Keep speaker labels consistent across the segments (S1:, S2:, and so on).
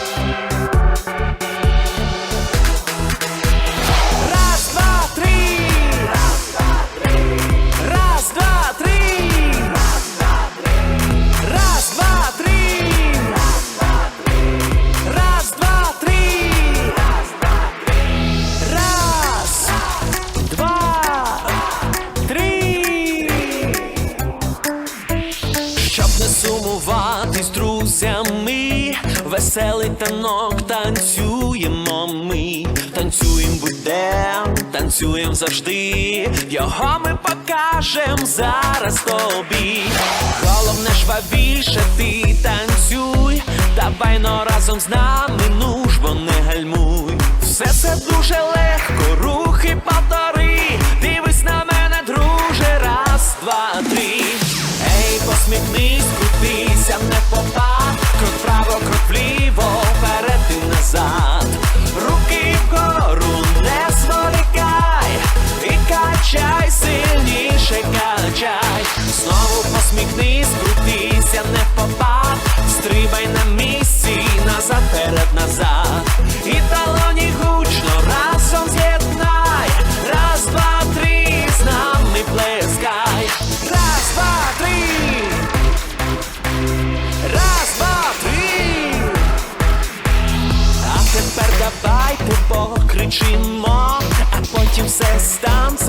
S1: Раз, веселий танок танцюємо ми, танцюєм будем, танцюєм завжди. Його ми покажем зараз тобі. Головне жвавіше ти танцюй, давай но разом з нами, нужбо не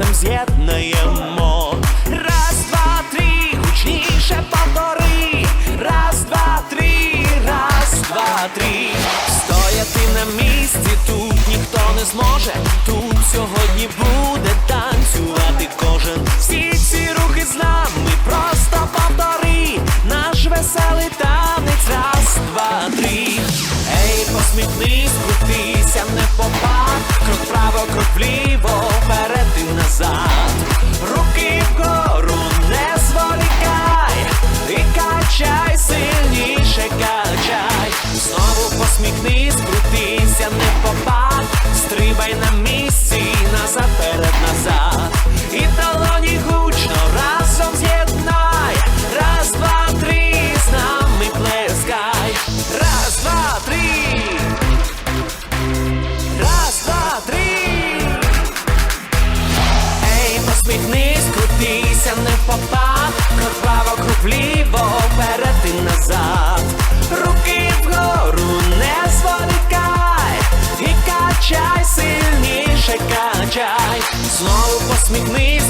S1: танцем з'єднаємо. Раз, два, три, гучніше повтори. Раз, два, три, раз, два, три. Стояти на місці тут ніхто не зможе. Тут сьогодні буде танцювати крутися, не попад. Стрибай на місці, назад, вперед, назад. І талоні гучно разом з'єднай. Раз, два, три, з нами плескай. Раз, два, три. Раз, два, три. Ей, посміхнись, крутися, не попад. Посміхнись,